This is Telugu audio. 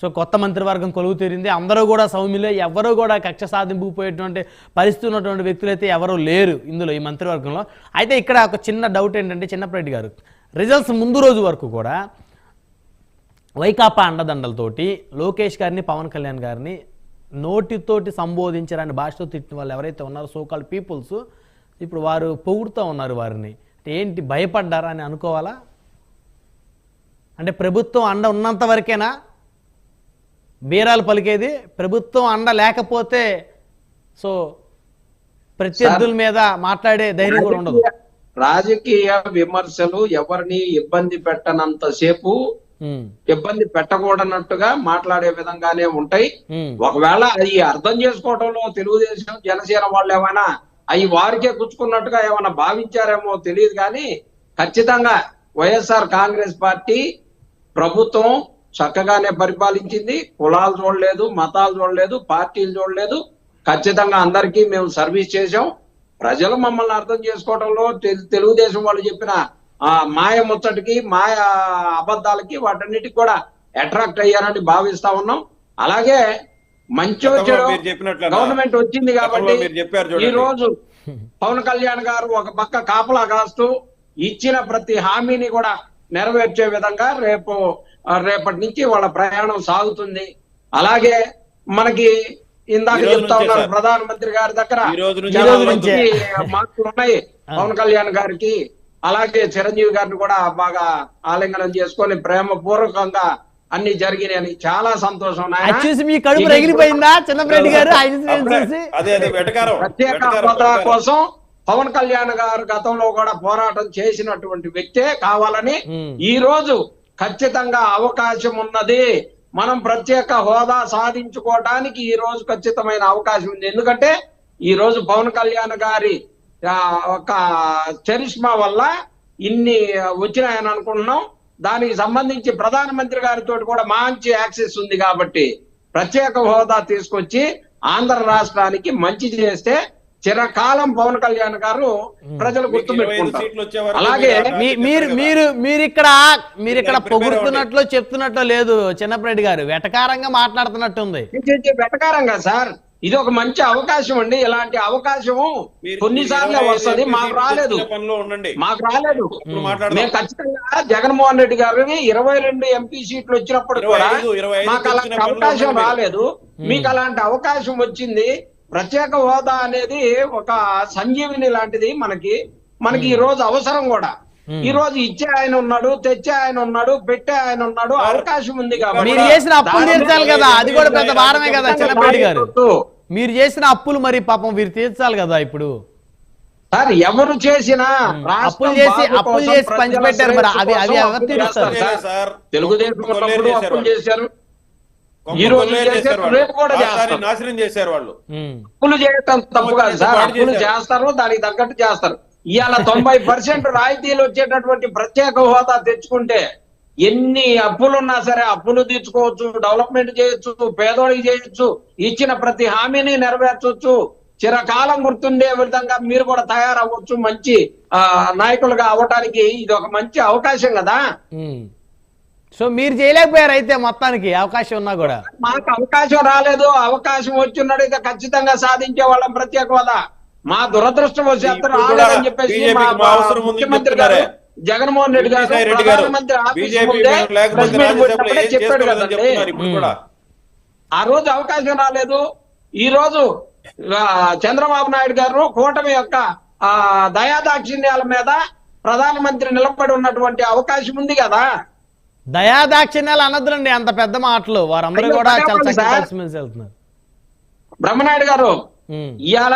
సో కొత్త మంత్రివర్గం కొలువు తీరింది. అందరూ కూడా సౌమ్యులే. ఎవరూ కూడా కక్ష సాధింపుకు పోయేటువంటి పరిస్థితి ఉన్నటువంటి వ్యక్తులు అయితే ఎవరూ లేరు ఇందులో ఈ మంత్రివర్గంలో. అయితే ఇక్కడ ఒక చిన్న డౌట్ ఏంటంటే చిన్నప్పటి గారు రిజల్ట్స్ ముందు రోజు వరకు కూడా వైకాపా అండదండలతోటి లోకేష్ గారిని పవన్ కళ్యాణ్ గారిని నోటితోటి సంబోధించరాని భాషతో తిట్టిన వాళ్ళు ఎవరైతే ఉన్నారో సోకాల్ పీపుల్స్ ఇప్పుడు వారు పొగుడుతూ ఉన్నారు వారిని. ఏంటి భయపడ్డారా అని అనుకోవాలా? అంటే ప్రభుత్వం అండ ఉన్నంత వరకేనా? బీరాలు పలికేది ప్రభుత్వం అండ లేకపోతే సో ప్రత్యర్థుల మీద మాట్లాడే ధైర్యం కూడా ఉండదు. రాజకీయ విమర్శలు ఎవరిని ఇబ్బంది పెట్టనంతసేపు ఉమ్, ఇబ్బంది పెట్టకూడనట్టుగా మాట్లాడే విధంగానే ఉంటాయి. ఒకవేళ అవి అర్థం చేసుకోవడంలో తెలుగుదేశం జనసేన వాళ్ళు ఏమైనా అవి వారికే గుచ్చుకున్నట్టుగా ఏమైనా భావించారేమో తెలియదు కానీ ఖచ్చితంగా వైఎస్ఆర్ కాంగ్రెస్ పార్టీ ప్రభుత్వం చక్కగానే పరిపాలించింది. కులాలు చూడలేదు మతాలు చూడలేదు పార్టీలు చూడలేదు. ఖచ్చితంగా అందరికీ మేము సర్వీస్ చేసాం ప్రజలు మమ్మల్ని అర్థం చేసుకోవడంలో తెలు- తెలుగుదేశం వాళ్ళు చెప్పిన ఆ మాయ ముచ్చటికి మాయ అబద్ధాలకి వాటన్నిటికి కూడా అట్రాక్ట్ అయ్యారని భావిస్తా ఉన్నాం. అలాగే మంచి గవర్నమెంట్ వచ్చింది కాబట్టి. ఈ రోజు పవన్ కళ్యాణ్ గారు ఒక పక్క కాపలా కాస్తూ ఇచ్చిన ప్రతి హామీని కూడా నెరవేర్చే విధంగా రేపు రేపటి నుంచి వాళ్ళ ప్రయాణం సాగుతుంది. అలాగే మనకి ఇందాక చెప్తా ఉన్నారు. ప్రధానమంత్రి గారి దగ్గర. మార్కులు ఉన్నాయి. పవన్ కళ్యాణ్ గారికి అలాగే చిరంజీవి గారిని కూడా బాగా ఆలింగనం చేసుకొని ప్రేమ పూర్వకంగా అన్ని జరిగినాయని చాలా సంతోషం చూసి మీ కడుపు రగిలిపోయిందా? గారు ప్రత్యేక హోదా. కోసం పవన్ కళ్యాణ్ గారు గతంలో కూడా పోరాటం చేసినటువంటి వ్యక్తే కావాలని. ఈ రోజు ఖచ్చితంగా అవకాశం ఉన్నది. మనం ప్రత్యేక హోదా సాధించుకోవడానికి ఈ రోజు ఖచ్చితమైన అవకాశం ఉంది. ఎందుకంటే ఈ రోజు పవన్ కళ్యాణ్ గారి ఒక చరిష్మా వల్ల ఇన్ని వచ్చినాయని అనుకుంటున్నాం. దానికి సంబంధించి ప్రధానమంత్రి గారితో కూడా మంచి యాక్సెస్ ఉంది కాబట్టి ప్రత్యేక హోదా తీసుకొచ్చి ఆంధ్ర రాష్ట్రానికి మంచి చేస్తే చిరకాలం పవన్ కళ్యాణ్ గారు ప్రజలు గుర్తుపెట్టుకుంటారు వరకు అలాగే మీరు మీ- మీరు మీరు ఇక్కడ మీరు ఇక్కడ పొగుడుతున్నట్లు చెప్తున్నట్లు లేదు చిన్నప్పరెడ్డి గారు. వెటకారంగా మాట్లాడుతున్నట్టుంది వెటకారంగా సార్? ఇది ఒక మంచి అవకాశం అండి. ఇలాంటి అవకాశము మీరు- కొన్నిసార్లు వస్తది. మాకు రాలేదు. మాకు రాలేదు. మేము ఖచ్చితంగా జగన్మోహన్ రెడ్డి గారిని ఇరవై రెండు ఎంపీ సీట్లు వచ్చినప్పుడు కూడా మాకు అలాంటి అవకాశం. రాలేదు. మీకు అలాంటి అవకాశం వచ్చింది. ప్రత్యేక హోదా అనేది ఒక సంజీవిని లాంటిది మనకి. మనకి ఈ రోజు అవసరం కూడా. ఈ రోజు ఇచ్చే ఆయన ఉన్నాడు తెచ్చే ఆయన ఉన్నాడు పెట్టే ఆయన ఉన్నాడు అవకాశం ఉంది కాబట్టి. మీరు చేసిన అప్పులు తీర్చాలి కదా. అది కూడా పెద్ద భారమే కదా చిన్నప్పరెడ్డి గారు. మీరు చేసిన అప్పులు మరి పాపం వీరు తీర్చాలి కదా ఇప్పుడు? సార్ ఎవరు చేసినా అప్పులు చేసి- అప్పులు చేసి పంచిపెట్టారు మరి. శ్రేయస్సు అవి- ఎవరు తీరుస్తారు? తెలుగుదేశం అప్పులు. చేశారు. ఈ రోజు. రేపు కూడా చేస్తారు. నాశనం చేశారు వాళ్ళు. అప్పులు చేయటం తప్పు కాదు సార్ అప్పులు. చేస్తారు దానికి తగ్గట్టు చేస్తారు ఇవాళ తొంభై పర్సెంట్ రాయితీలు వచ్చేటటువంటి ప్రత్యేక హోదా తెచ్చుకుంటే ఎన్ని అప్పులున్నా సరే అప్పులు తీర్చుకోవచ్చు డెవలప్మెంట్ చేయొచ్చు పేదోడికి చేయొచ్చు ఇచ్చిన ప్రతి హామీని నెరవేర్చొచ్చు చిరకాలం గుర్తుండే విధంగా మీరు కూడా తయారవ్వచ్చు మంచి ఆ, నాయకులుగా అవ్వటానికి ఇది ఒక మంచి అవకాశం కదా. సో మీరు చేయలేకపోయారు అయితే మొత్తానికి అవకాశం ఉన్నా కూడా. మాకు అవకాశం రాలేదు అవకాశం వచ్చిన్నాడు ఇక ఖచ్చితంగా సాధించే వాళ్ళం ప్రత్యేక హోదా మా దురదృష్టం వచ్చేస్తారు ఇప్పుడు కూడా రాలేదని చెప్పేసి BJP మా కి మా అవసరం ఉంది ముఖ్యమంత్రి గారు. జగన్మోహన్ రెడ్డి గారు ప్రధానమంత్రి ఆఫీస్ చెప్పాడు కదండి. చెప్తున్నారు ఇప్పుడు కూడా. ఆ రోజు అవకాశం రాలేదు. ఈ రోజు చంద్రబాబు నాయుడు గారు కూటమి యొక్క ఆ దయాదాక్షిణ్యాల మీద ప్రధానమంత్రి నిలబడి ఉన్నటువంటి అవకాశం ఉంది కదా. దయాదాక్షిణ్యాలు అనద్దులండి అంత పెద్ద మాటలు వారందరూ కూడా చాలా. కలిసిమెలిసి వెళ్తున్నారు బ్రహ్మనాయుడు గారు. ఇవాళ